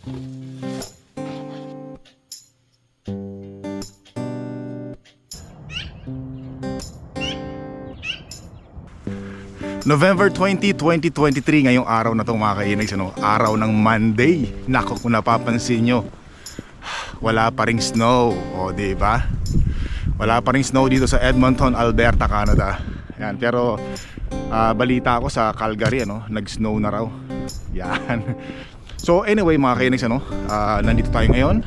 November 20, 2023 ngayong araw na to mga kainags ano? Araw ng Monday. Nako kung napapansin nyo Wala pa ring snow O di ba? Wala pa ring snow dito sa Edmonton, Alberta, Canada. Yan, pero ah, balita ako sa Calgary ano, nag-snow na raw. Yan So anyway mga kainags ano, ah, nandito tayo ngayon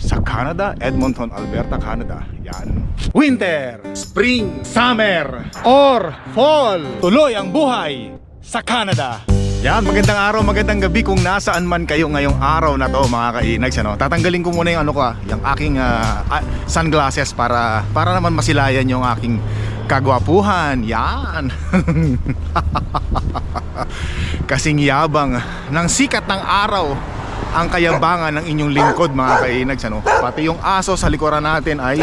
sa Canada, Edmonton, Alberta, Canada. Yan. Winter, spring, summer, or fall. Tuloy ang buhay sa Canada. Yan, magandang araw, magandang gabi kung nasaan man kayo ngayong araw na to mga kainags ano. Tatanggalin ko muna yung ano ko ah, yung aking ah, sunglasses para para naman masilayan yung aking kagwapuhan. Yan. Kasing yabang ng sikat ng araw ang kayabangan ng inyong lingkod mga kainags ano? Pati yung aso sa likuran natin ay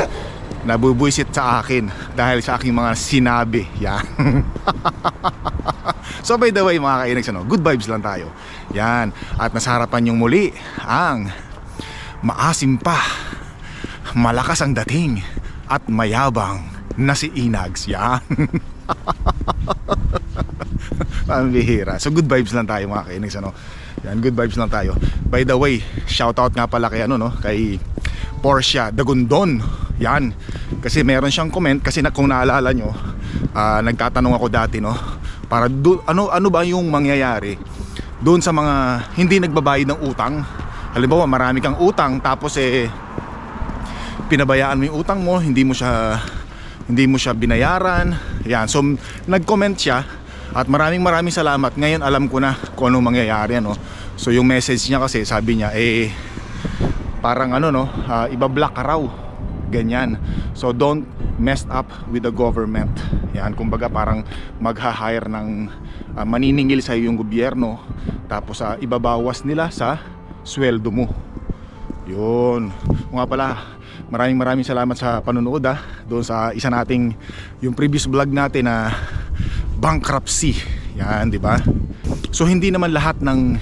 nabubuisit sa akin dahil sa aking mga sinabi. Yan. so by the way mga kainags ano, good vibes lang tayo. Yan. At nasa harapan yung muli ang maasim pa, malakas ang dating at mayabang na si Inags. Yan. Pambihira. So good vibes lang tayo mga kainags ano. Yan, good vibes lang tayo. By the way, shout out nga pala kay ano no, kay Portia Dagundon. Yan. Kasi meron siyang comment kasi na, kung naalala nyo, ah, nagtatanong ako dati no, para do, ano ano ba yung mangyayari doon sa mga hindi nagbabayad ng utang. Halimbawa, marami kang utang tapos eh pinabayaan mo yung utang mo, hindi mo siya hindi mo siya binayaran. Yan. So nag-comment siya at maraming maraming salamat. Ngayon alam ko na kung anong mangyayari ano. So yung message niya kasi sabi niya eh parang ano no, uh, iba-block ka raw. Ganyan. So don't mess up with the government. Yan, kumbaga parang magha-hire ng ah, maniningil sa yung gobyerno tapos uh, ibabawas nila sa sweldo mo. Yun. Nga pala, maraming maraming salamat sa panonood ah, doon sa isa nating yung previous vlog natin na bankruptcy. Yan, di ba? So hindi naman lahat ng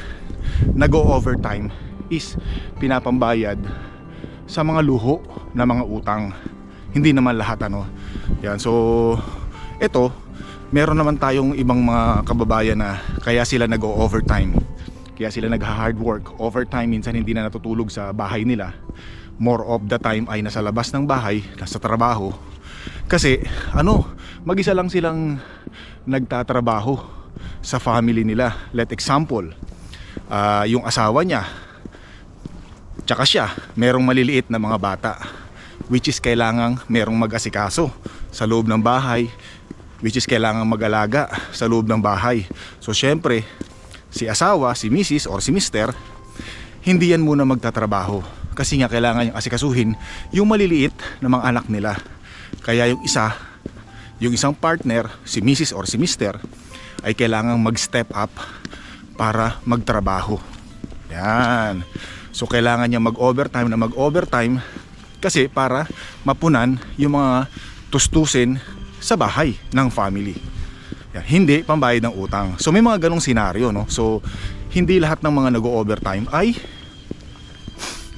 nag-overtime is pinapambayad sa mga luho na mga utang. Hindi naman lahat ano. Yan, so ito, meron naman tayong ibang mga kababayan na kaya sila nag-overtime. Kaya sila nag-hard work. Overtime minsan hindi na natutulog sa bahay nila. More of the time ay nasa labas ng bahay, nasa trabaho. Kasi ano, mag-isa lang silang nagtatrabaho sa family nila. Let example, ah, yung asawa niya, tsaka siya, merong maliliit na mga bata which is kailangang merong mag-asikaso sa loob ng bahay which is kailangang mag-alaga sa loob ng bahay. So syempre, si asawa, si misis or si mister, hindi yan muna magtatrabaho kasi nga kailangan yung asikasuhin yung maliliit na mga anak nila. Kaya yung isa, yung isang partner, si misis or si mister, ay kailangang mag-step up para magtrabaho. Yan. So kailangan niya mag-overtime na mag-overtime kasi para mapunan yung mga tustusin sa bahay ng family. Yan. Hindi pambayad ng utang. So may mga ganong senaryo, no? So hindi lahat ng mga nag-overtime ay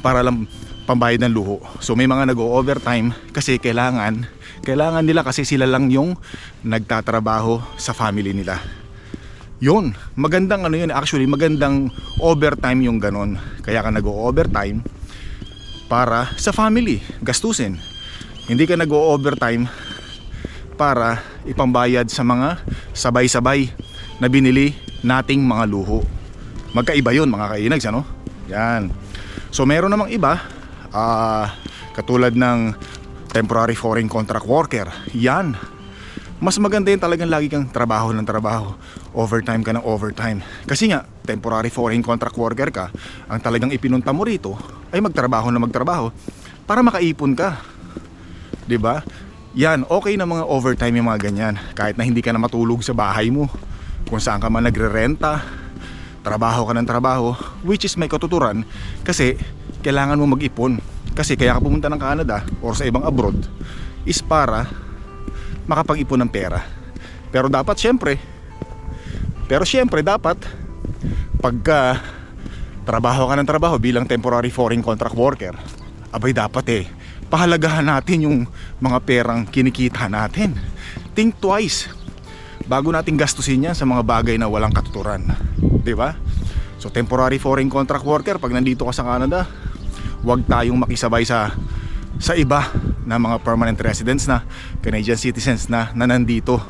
para lang pambayad ng luho. So may mga nag-overtime kasi kailangan kailangan nila kasi sila lang yung nagtatrabaho sa family nila. Yun, magandang ano yun, actually magandang overtime yung ganon. Kaya ka nag-overtime para sa family, gastusin. Hindi ka nag-overtime para ipambayad sa mga sabay-sabay na binili nating mga luho. Magkaiba yun mga kainags, ano? Yan. So meron namang iba, ah, katulad ng temporary foreign contract worker. Yan. Mas maganda yun talagang lagi kang trabaho ng trabaho. Overtime ka ng overtime. Kasi nga, temporary foreign contract worker ka, ang talagang ipinunta mo rito ay magtrabaho na magtrabaho para makaipon ka. 'Di ba? Yan, okay na mga overtime yung mga ganyan. Kahit na hindi ka na matulog sa bahay mo. Kung saan ka man nagre-renta, trabaho ka ng trabaho, which is may katuturan kasi kailangan mo mag-ipon. Kasi kaya ka pumunta ng Canada or sa ibang abroad is para makapag-ipon ng pera. Pero dapat syempre, pero syempre dapat pagka trabaho ka ng trabaho bilang temporary foreign contract worker, abay dapat eh, pahalagahan natin yung mga perang kinikita natin. Think twice bago natin gastusin yan sa mga bagay na walang katuturan. ba? So temporary foreign contract worker, pag nandito ka sa Canada, huwag tayong makisabay sa sa iba na mga permanent residents na Canadian citizens na, na nandito.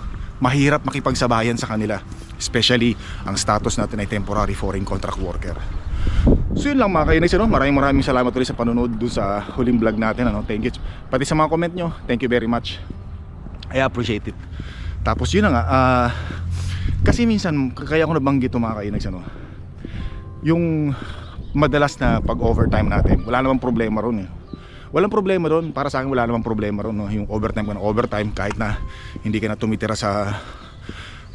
Mahirap makipagsabayan sa kanila. Especially ang status natin ay temporary foreign contract worker. So yun lang mga kainis, ano? maraming maraming salamat ulit sa panonood dun sa huling vlog natin. Ano? Thank you. Pati sa mga comment nyo, thank you very much. I appreciate it. Tapos yun na nga, ah, kasi minsan, kaya ko nabanggit ito mga kainis, ano? yung madalas na pag overtime natin, wala namang problema ron eh. Walang problema ron, para sa akin wala namang problema ron no? yung overtime ka overtime kahit na hindi ka na tumitira sa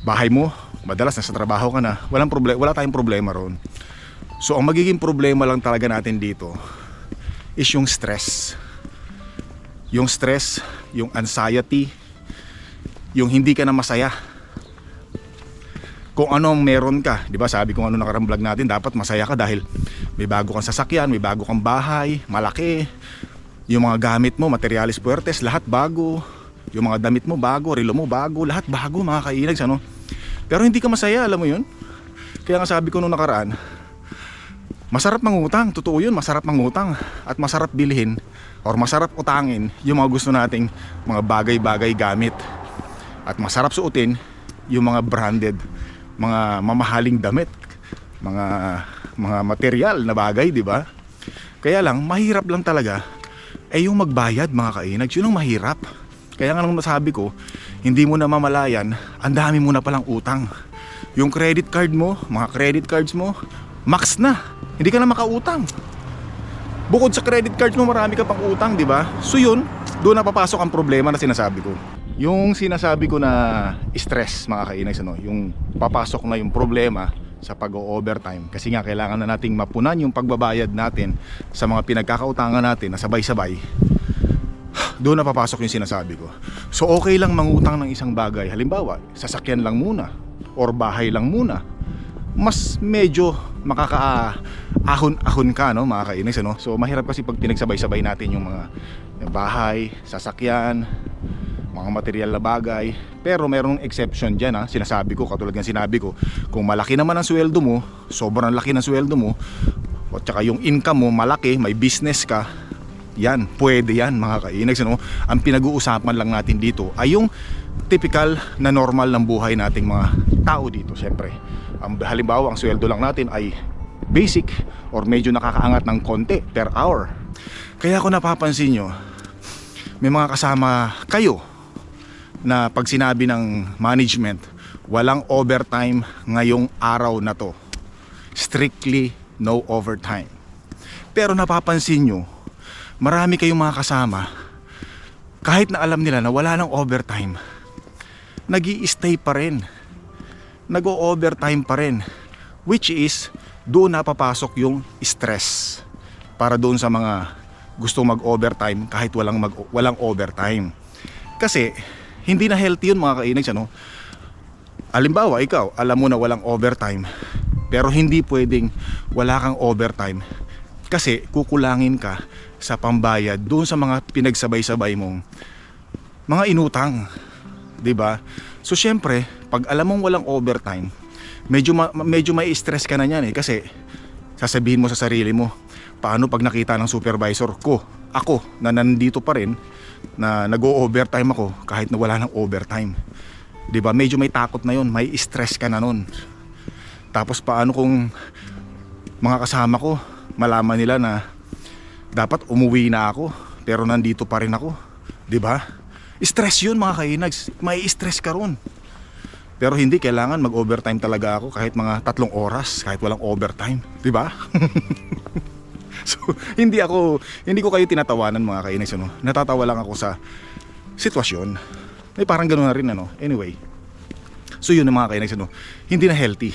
bahay mo, madalas nasa trabaho ka na, walang problema, wala tayong problema ron. So ang magiging problema lang talaga natin dito is yung stress. Yung stress, yung anxiety, yung hindi ka na masaya kung anong meron ka, 'di ba? Sabi ko ano nakarang vlog natin, dapat masaya ka dahil may bago kang sasakyan, may bago kang bahay, malaki. Yung mga gamit mo, materialis puertes, lahat bago. Yung mga damit mo bago, relo mo bago, lahat bago mga kainags ano. Pero hindi ka masaya, alam mo 'yun? Kaya nga sabi ko nung nakaraan, masarap mangutang, totoo 'yun, masarap mangutang at masarap bilhin or masarap utangin yung mga gusto nating mga bagay-bagay gamit. At masarap suotin yung mga branded mga mamahaling damit, mga mga material na bagay, 'di ba? Kaya lang mahirap lang talaga ay yung magbayad mga kainag, yun ang mahirap. Kaya nga nung nasabi ko, hindi mo na mamalayan, ang dami mo na palang utang. Yung credit card mo, mga credit cards mo, max na. Hindi ka na makautang. Bukod sa credit cards mo, marami ka pang utang, di ba? So yun, doon na papasok ang problema na sinasabi ko. Yung sinasabi ko na stress mga kainags ano, yung papasok na yung problema sa pag-overtime kasi nga kailangan na nating mapunan yung pagbabayad natin sa mga pinagkakautangan natin na sabay-sabay doon na papasok yung sinasabi ko so okay lang mangutang ng isang bagay halimbawa sasakyan lang muna or bahay lang muna mas medyo makakaahon-ahon ka no mga kainis ano so mahirap kasi pag pinagsabay-sabay natin yung mga bahay, sasakyan mga material na bagay. Pero merong exception dyan ha? Sinasabi ko katulad ng sinabi ko kung malaki naman ang sweldo mo sobrang laki ng sweldo mo at saka yung income mo malaki may business ka yan pwede yan mga kainags ano? ang pinag-uusapan lang natin dito ay yung typical na normal ng buhay nating mga tao dito syempre ang halimbawa ang sweldo lang natin ay basic or medyo nakakaangat ng konti per hour. Kaya kung napapansin nyo may mga kasama kayo na pag sinabi ng management walang overtime ngayong araw na to. Strictly no overtime. Pero napapansin nyo marami kayong mga kasama kahit na alam nila na wala nang overtime nag stay pa rin nag-overtime pa rin which is doon napapasok yung stress para doon sa mga gusto mag-overtime kahit walang mag walang overtime. Kasi hindi na healthy yun mga kainags ano? Alimbawa ikaw alam mo na walang overtime pero hindi pwedeng wala kang overtime kasi kukulangin ka sa pambayad doon sa mga pinagsabay-sabay mong mga inutang 'di ba so syempre pag alam mong walang overtime medyo ma- medyo may stress ka na niyan eh kasi sasabihin mo sa sarili mo paano pag nakita ng supervisor ko ako na nandito pa rin na nag-o-overtime ako kahit na wala ng overtime. 'Di ba? Medyo may takot na 'yon, may stress ka na noon. Tapos paano kung mga kasama ko malaman nila na dapat umuwi na ako pero nandito pa rin ako, 'di ba? Stress 'yun mga kainags, may stress ka ron. Pero hindi kailangan mag-overtime talaga ako kahit mga tatlong oras, kahit walang overtime, 'di ba? so, hindi ako hindi ko kayo tinatawanan mga kainis ano. Natatawa lang ako sa sitwasyon. May parang ganoon na rin ano. Anyway. So yun mga kainis ano. Hindi na healthy.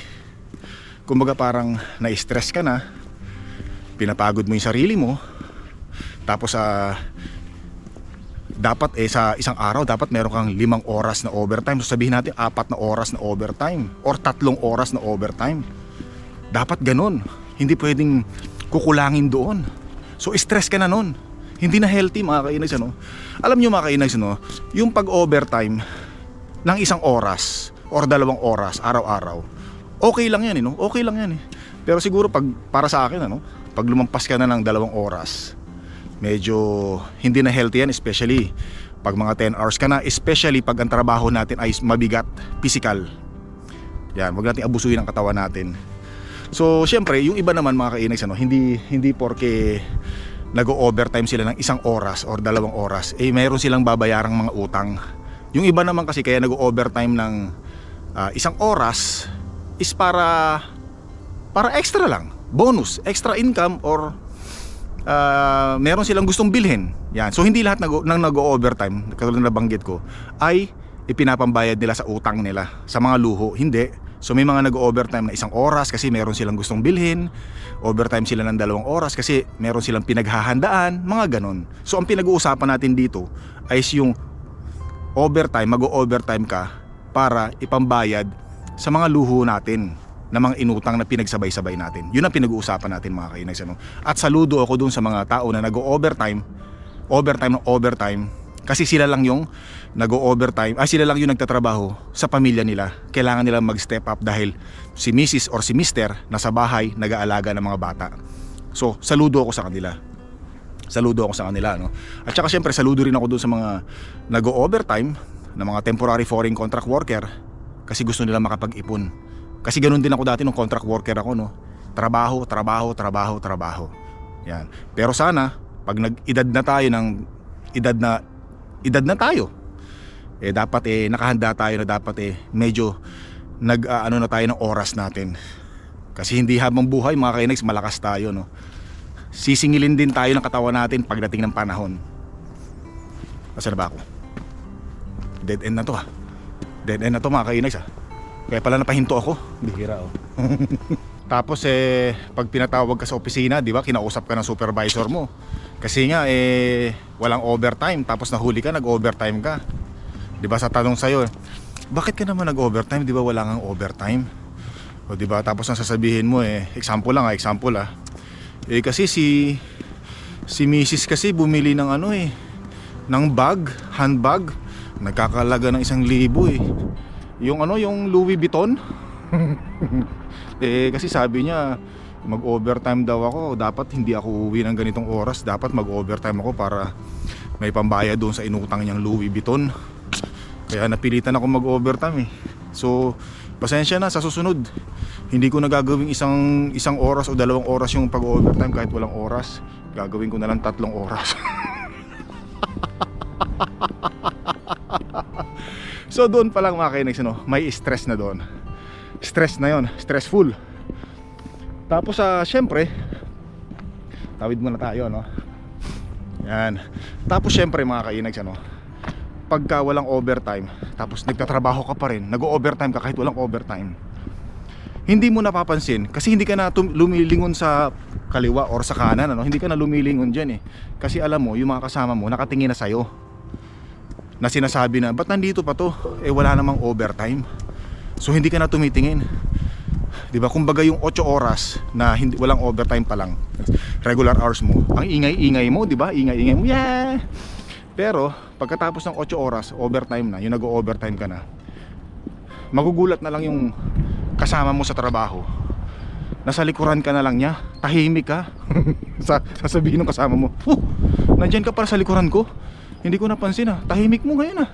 Kumbaga parang na-stress ka na. Pinapagod mo yung sarili mo. Tapos sa dapat eh sa isang araw dapat meron kang limang oras na overtime. So sabihin natin apat na oras na overtime or tatlong oras na overtime. Dapat ganun. Hindi pwedeng kukulangin doon. So stress ka na nun. Hindi na healthy mga kainags ano. Alam nyo mga kainags ano, yung pag overtime ng isang oras or dalawang oras araw-araw. Okay lang yan eh, no? Okay lang yan eh. Pero siguro pag para sa akin ano, pag lumampas ka na ng dalawang oras, medyo hindi na healthy yan especially pag mga 10 hours ka na, especially pag ang trabaho natin ay mabigat, physical. Yan, wag nating abusuhin ang katawan natin. So, syempre, yung iba naman mga kainags, ano, hindi, hindi porke nag-overtime sila ng isang oras or dalawang oras, eh mayroon silang babayarang mga utang. Yung iba naman kasi kaya nag-overtime ng ah, isang oras is para para extra lang, bonus, extra income or ah, meron silang gustong bilhin. Yan. So hindi lahat nag nang nag-overtime, katulad na nabanggit ko, ay ipinapambayad nila sa utang nila, sa mga luho. Hindi. So may mga nag-overtime na isang oras kasi meron silang gustong bilhin. Overtime sila ng dalawang oras kasi meron silang pinaghahandaan, mga ganon. So ang pinag-uusapan natin dito ay yung overtime, mag-overtime ka para ipambayad sa mga luho natin na mga inutang na pinagsabay-sabay natin. Yun ang pinag-uusapan natin mga kainags. Ano? At saludo ako dun sa mga tao na nag-overtime, overtime ng overtime, kasi sila lang yung nag-overtime, ay sila lang yung nagtatrabaho sa pamilya nila. Kailangan nila mag-step up dahil si Mrs. or si Mr. nasa bahay, nag-aalaga ng mga bata. So, saludo ako sa kanila. Saludo ako sa kanila, no? At saka syempre, saludo rin ako dun sa mga nag-overtime na mga temporary foreign contract worker kasi gusto nila makapag-ipon. Kasi ganun din ako dati nung contract worker ako, no? Trabaho, trabaho, trabaho, trabaho. Yan. Pero sana, pag nag-edad na tayo ng edad na edad na tayo, eh dapat eh nakahanda tayo na dapat eh medyo nag ah, ano na tayo ng oras natin. Kasi hindi habang buhay mga kainags malakas tayo no. Sisingilin din tayo ng katawan natin pagdating ng panahon. Asa na ba ako? Dead end na to ha. Dead end na to mga kainags ha. Kaya pala napahinto ako. Bihira oh. Tapos eh pag pinatawag ka sa opisina, 'di ba? Kinausap ka ng supervisor mo. Kasi nga eh walang overtime tapos nahuli ka, nag-overtime ka. 'Di ba sa tanong sa bakit ka naman nag-overtime? 'Di ba wala kang overtime? O 'di ba? Tapos ang sasabihin mo eh, example lang, ah, example ah. Eh kasi si si Mrs. kasi bumili ng ano eh ng bag, handbag, nagkakalaga ng isang libo eh. Yung ano, yung Louis Vuitton. eh kasi sabi niya mag-overtime daw ako. Dapat hindi ako uuwi ng ganitong oras. Dapat mag-overtime ako para may pambayad doon sa inutang niyang Louis Vuitton. Kaya napilitan ako mag-overtime eh. So, pasensya na sa susunod. Hindi ko na gagawing isang isang oras o dalawang oras yung pag-overtime kahit walang oras. Gagawin ko na lang tatlong oras. so doon pa lang mga kainex, no, may stress na doon. Stress na yon, stressful. Tapos sa uh, syempre, tawid muna tayo, no. Yan. Tapos syempre mga kainags, ano, pagka walang overtime, tapos nagtatrabaho ka pa rin, nag-overtime ka kahit walang overtime. Hindi mo napapansin kasi hindi ka na lumilingon sa kaliwa or sa kanan, ano? Hindi ka na lumilingon diyan eh. Kasi alam mo, yung mga kasama mo nakatingin na sa'yo na sinasabi na, ba't nandito pa to? Eh wala namang overtime. So hindi ka na tumitingin. 'Di ba? Kumbaga yung 8 oras na hindi walang overtime pa lang. Regular hours mo. Ang ingay-ingay mo, 'di ba? Ingay-ingay mo. Yeah. Pero pagkatapos ng 8 oras, overtime na, yung nag-overtime ka na. Magugulat na lang yung kasama mo sa trabaho. Nasa likuran ka na lang niya, tahimik ka. sa sasabihin ng kasama mo, "Oh, nandiyan ka para sa likuran ko." Hindi ko napansin ah. Tahimik mo ngayon ah.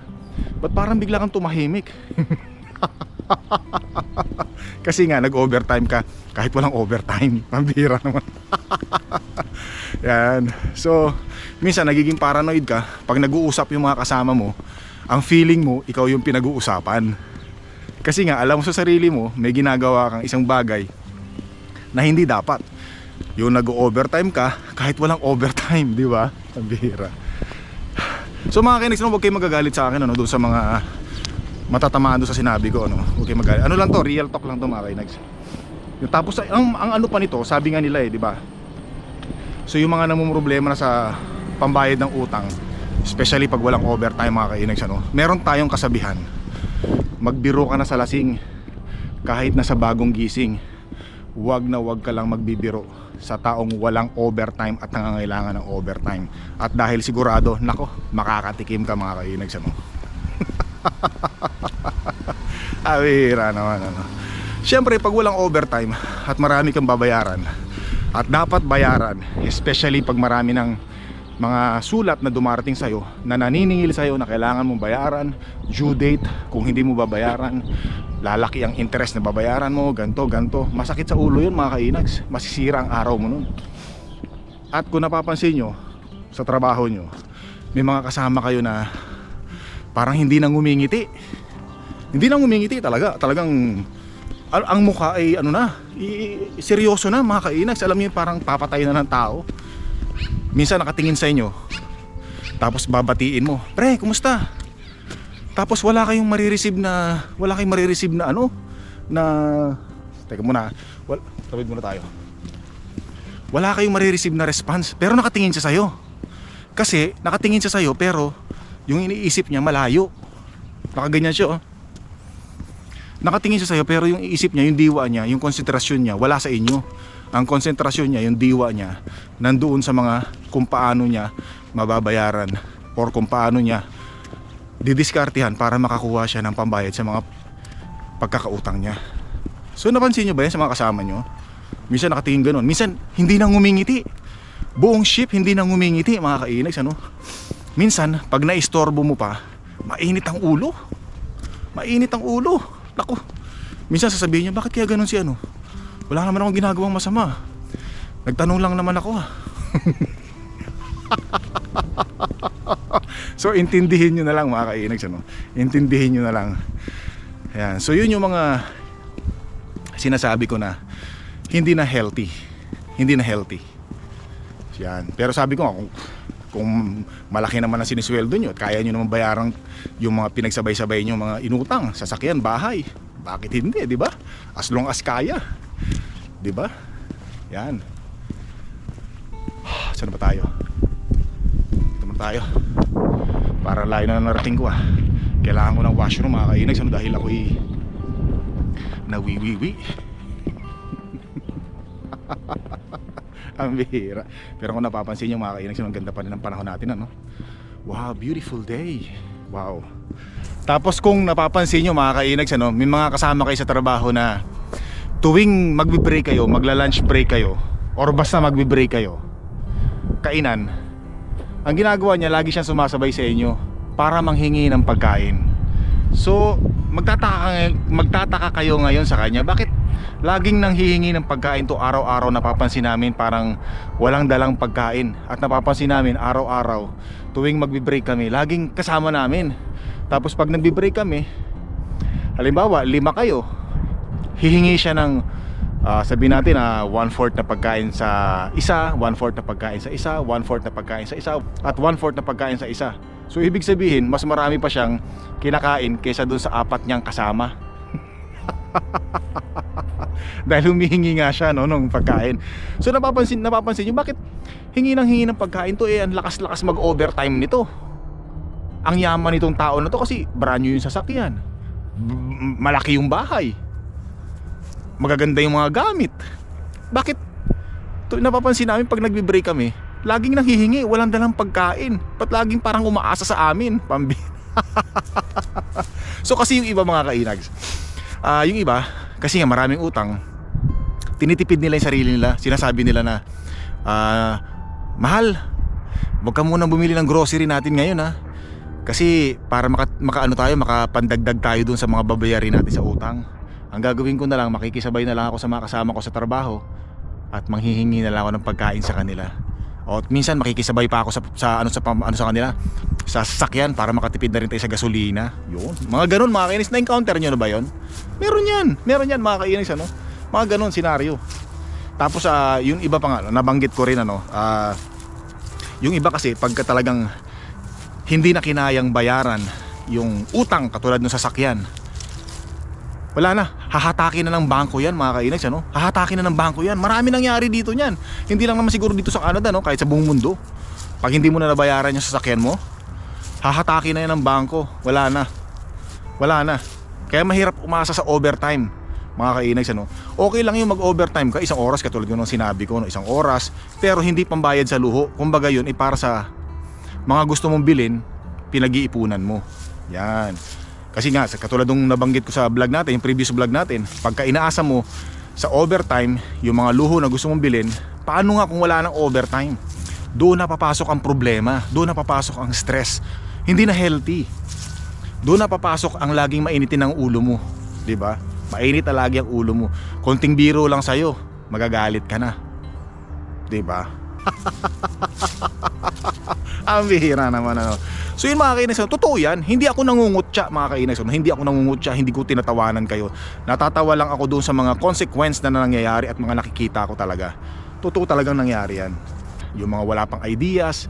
Ba't parang bigla kang tumahimik? Kasi nga nag-overtime ka kahit walang overtime. Pambira naman. Yan. So, minsan nagiging paranoid ka pag nag-uusap yung mga kasama mo. Ang feeling mo, ikaw yung pinag-uusapan. Kasi nga, alam mo sa sarili mo, may ginagawa kang isang bagay na hindi dapat. Yung nag-overtime ka kahit walang overtime, di ba? Pambira. So mga kinex, no, huwag kayo magagalit sa akin ano, doon sa mga matatamaan doon sa sinabi ko ano. Okay magalit. Ano lang to, real talk lang to mga kainags. Yung tapos ang, ang ano pa nito, sabi nga nila eh, di ba? So yung mga namumroblema na sa pambayad ng utang, especially pag walang overtime mga kainags ano, meron tayong kasabihan. Magbiro ka na sa lasing kahit nasa bagong gising. Wag na wag ka lang magbibiro sa taong walang overtime at nangangailangan ng overtime. At dahil sigurado, nako, makakatikim ka mga kainags ano. Awira naman ano. Siyempre, pag walang overtime at marami kang babayaran at dapat bayaran, especially pag marami ng mga sulat na dumarating sa'yo na naniningil sa'yo na kailangan mong bayaran, due date, kung hindi mo babayaran, lalaki ang interest na babayaran mo, ganto, ganto. Masakit sa ulo yun mga kainags. Masisira ang araw mo nun. At kung napapansin nyo, sa trabaho nyo, may mga kasama kayo na parang hindi nang ngumingiti. Hindi nang ngumingiti talaga. Talagang ang, mukha ay ano na, i- seryoso na mga kainags. Alam niyo parang papatay na ng tao. Minsan nakatingin sa inyo, tapos babatiin mo, pre, kumusta? Tapos wala kayong marireceive na, wala kayong marireceive na ano, na, teka muna, wal, tawid muna tayo. Wala kayong marireceive na response, pero nakatingin siya sa'yo. Kasi, nakatingin siya sa'yo, pero, yung iniisip niya malayo. Nakaganyan siya, oh. Nakatingin siya sa'yo, pero yung iisip niya, yung diwa niya, yung konsentrasyon niya, wala sa inyo. Ang konsentrasyon niya, yung diwa niya, nandoon sa mga kung paano niya mababayaran or kung paano niya didiskartihan para makakuha siya ng pambayad sa mga pagkakautang niya. So napansin niyo ba yan sa mga kasama niyo? Minsan nakatingin ganun. Minsan hindi nang ngumingiti. Buong ship hindi nang ngumingiti mga kainags ano. Minsan pag naistorbo mo pa, mainit ang ulo. Mainit ang ulo. Naku. Minsan sasabihin niya, bakit kaya ganun si ano? Wala naman akong ginagawang masama. Nagtanong lang naman ako. ah." so intindihin nyo na lang mga kainags ano? Intindihin nyo na lang. Ayan. So yun yung mga sinasabi ko na hindi na healthy. Hindi na healthy. Yan. Pero sabi ko nga, kung, kung malaki naman ang sinisweldo nyo at kaya nyo naman bayaran yung mga pinagsabay-sabay nyo mga inutang, sasakyan, bahay. Bakit hindi, di ba? As long as kaya. Di ba? Yan. Saan ba tayo? Dito naman tayo. Para layo na narating ko ah. Kailangan ko ng washroom mga kainags ano dahil ako'y nawiwiwi. Ang bihira. Pero kung napapansin nyo mga kainags, ang ganda pa rin ng panahon natin ano. Wow, beautiful day. Wow. Tapos kung napapansin nyo mga kainags, ano, may mga kasama kayo sa trabaho na tuwing magbe-break kayo, magla-lunch break kayo, or basta magbe-break kayo, kainan, ang ginagawa niya, lagi siyang sumasabay sa inyo para manghingi ng pagkain. So, magtataka, magtataka kayo ngayon sa kanya, bakit laging nang hihingi ng pagkain to araw-araw napapansin namin parang walang dalang pagkain at napapansin namin araw-araw tuwing magbe-break kami laging kasama namin tapos pag nagbe-break kami halimbawa lima kayo hihingi siya ng ah, sabihin natin na one-fourth na pagkain sa isa, one-fourth na pagkain sa isa, one-fourth na pagkain sa isa, at one-fourth na pagkain sa isa. So ibig sabihin, mas marami pa siyang kinakain kaysa dun sa apat niyang kasama. Dahil humihingi nga siya no, nung pagkain. So napapansin, napapansin niyo bakit hingi ng hingi ng pagkain to eh ang lakas-lakas mag-overtime nito. Ang yaman nitong tao na to kasi brand new yung sasakyan. Malaki yung bahay magaganda yung mga gamit. Bakit? To, napapansin namin pag nagbe-break kami, laging nanghihingi, walang dalang pagkain. Ba't laging parang umaasa sa amin? Pambi. so kasi yung iba mga kainags, ah yung iba, kasi nga maraming utang, tinitipid nila yung sarili nila. Sinasabi nila na, ah, mahal, wag ka munang bumili ng grocery natin ngayon ha. Kasi para maka, makaano tayo, makapandagdag tayo dun sa mga babayarin natin sa utang. Ang gagawin ko na lang, makikisabay na lang ako sa mga kasama ko sa trabaho at manghihingi na lang ako ng pagkain sa kanila. O at minsan makikisabay pa ako sa, sa ano sa ano sa kanila sa sasakyan para makatipid na rin tayo sa gasolina. Yun. Mga ganun mga kainis na encounter nyo na ba 'yon? Meron 'yan. Meron 'yan mga kainis ano. Mga ganun senaryo. Tapos ah, yung iba pa nga nabanggit ko rin ano, ah, yung iba kasi pagka talagang hindi na kinayang bayaran yung utang katulad ng sasakyan wala na, hahatakin na ng bangko yan mga kainags ano? Hahatakin na ng bangko yan. Marami nangyari dito niyan. Hindi lang naman siguro dito sa Canada no, kahit sa buong mundo. Pag hindi mo na nabayaran yung sasakyan mo, hahatakin na yan ng bangko. Wala na. Wala na. Kaya mahirap umasa sa overtime mga kainags ano. Okay lang yung mag-overtime ka isang oras katulad yung sinabi ko no, isang oras pero hindi pambayad sa luho. Kumbaga yun ay para sa mga gusto mong bilhin, pinag-iipunan mo. Yan. Kasi nga, sa- katulad nung nabanggit ko sa vlog natin, yung previous vlog natin, pagka inaasa mo sa overtime, yung mga luho na gusto mong bilhin, paano nga kung wala ng overtime? Doon na papasok ang problema, doon na papasok ang stress. Hindi na healthy. Doon na papasok ang laging mainitin ng ulo mo, 'di ba? Mainit na lagi ang ulo mo. Konting biro lang sa'yo, magagalit ka na. 'Di ba? ang bihira naman ano. So yun mga kainis, totoo yan. Hindi ako nangungutya mga kainis. Hindi ako nangungutya, hindi ko tinatawanan kayo. Natatawa lang ako doon sa mga consequence na nangyayari at mga nakikita ko talaga. Totoo talagang nangyari yan. Yung mga wala pang ideas.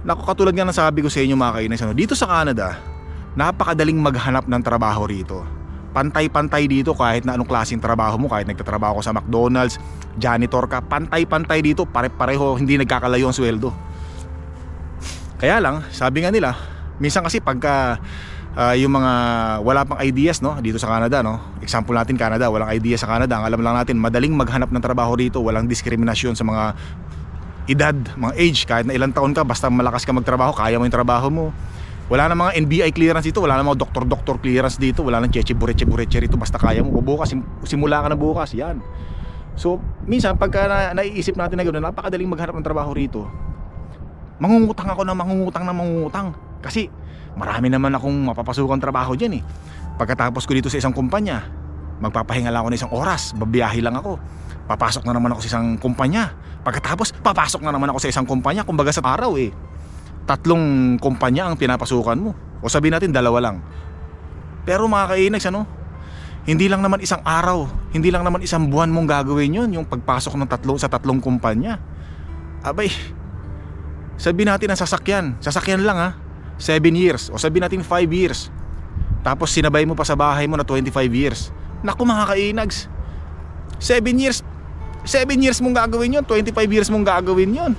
Naku, katulad nga ng sabi ko sa inyo mga kainis, ano, dito sa Canada, napakadaling maghanap ng trabaho rito. Pantay-pantay dito kahit na anong klaseng trabaho mo, kahit nagtatrabaho ka sa McDonald's, janitor ka, pantay-pantay dito, pare-pareho, hindi nagkakalayo ang sweldo. Kaya lang, sabi nga nila, minsan kasi pagka ah, yung mga wala pang ideas no dito sa Canada no. Example natin Canada, walang ideas sa Canada. Ang alam lang natin, madaling maghanap ng trabaho rito, walang diskriminasyon sa mga edad, mga age, kahit na ilang taon ka, basta malakas ka magtrabaho, kaya mo yung trabaho mo. Wala na mga NBI clearance dito, wala na mga doktor-doktor clearance dito, wala nang cheche bureche bureche rito, basta kaya mo. Bukas, sim- simula ka na bukas, yan. So, minsan pagka na, naiisip natin na gano'n, napakadaling maghanap ng trabaho rito. Mangungutang ako na mangungutang na mangungutang. Kasi marami naman akong mapapasukan trabaho dyan eh. Pagkatapos ko dito sa isang kumpanya, magpapahinga lang ako ng isang oras, babiyahe lang ako. Papasok na naman ako sa isang kumpanya. Pagkatapos, papasok na naman ako sa isang kumpanya, kumbaga sa araw eh. Tatlong kumpanya ang pinapasukan mo. O sabihin natin, dalawa lang. Pero mga kainags, ano? Hindi lang naman isang araw, hindi lang naman isang buwan mong gagawin yun, yung pagpasok ng tatlo sa tatlong kumpanya. Abay, sabihin natin ang sasakyan, sasakyan lang ha, 7 years, o sabihin natin 5 years. Tapos sinabay mo pa sa bahay mo na 25 years. Naku mga kainags, 7 years, 7 years mong gagawin yun, 25 years mong gagawin yun.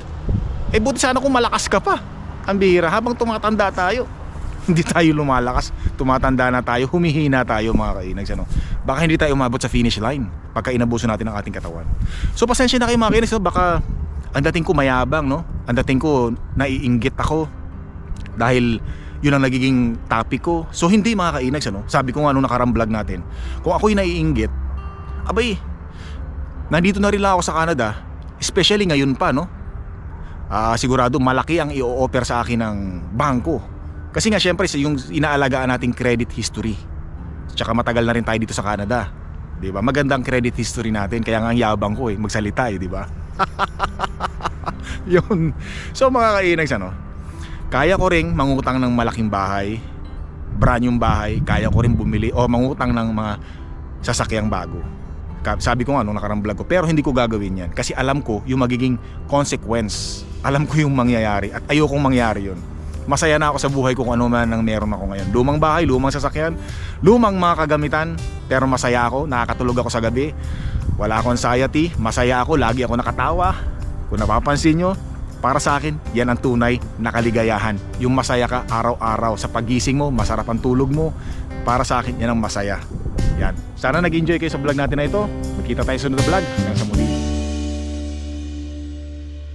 Eh buti sana kung malakas ka pa. Ang bihira, habang tumatanda tayo, hindi tayo lumalakas, tumatanda na tayo, humihina tayo mga kainags. Ano? Baka hindi tayo umabot sa finish line pagka inabuso natin ang ating katawan. So pasensya na kayo mga kainags, baka ang dating ko mayabang, no? Ang dating ko naiinggit ako dahil yun ang nagiging topic ko. So hindi mga kainags, ano? Sabi ko nga nung nakarang vlog natin, kung ako'y naiinggit, abay, nandito na rin ako sa Canada, especially ngayon pa, no? Ah, sigurado malaki ang i-offer sa akin ng bangko. Kasi nga syempre yung inaalagaan nating credit history. Tsaka matagal na rin tayo dito sa Canada. 'Di ba? Magandang credit history natin kaya nga ang yabang ko eh magsalita eh, 'di ba? Yun. So mga kainags ano, kaya ko ring mangutang ng malaking bahay, brand yung bahay, kaya ko rin bumili o mangutang ng mga sasakyang bago. Sabi ko nga nung nakarang vlog ko, pero hindi ko gagawin yan kasi alam ko yung magiging consequence. Alam ko yung mangyayari at ayokong mangyari yun. Masaya na ako sa buhay ko kung ano man ang meron ako ngayon. Lumang bahay, lumang sasakyan, lumang mga kagamitan, pero masaya ako, nakakatulog ako sa gabi. Wala akong anxiety, masaya ako, lagi ako nakatawa. Kung napapansin nyo, para sa akin, yan ang tunay na kaligayahan. Yung masaya ka araw-araw sa pagising mo, masarap ang tulog mo. Para sa akin, yan ang masaya. Yan. Sana nag-enjoy kayo sa vlog natin na ito. Magkita tayo sa sunod na vlog. Hanggang sa muli.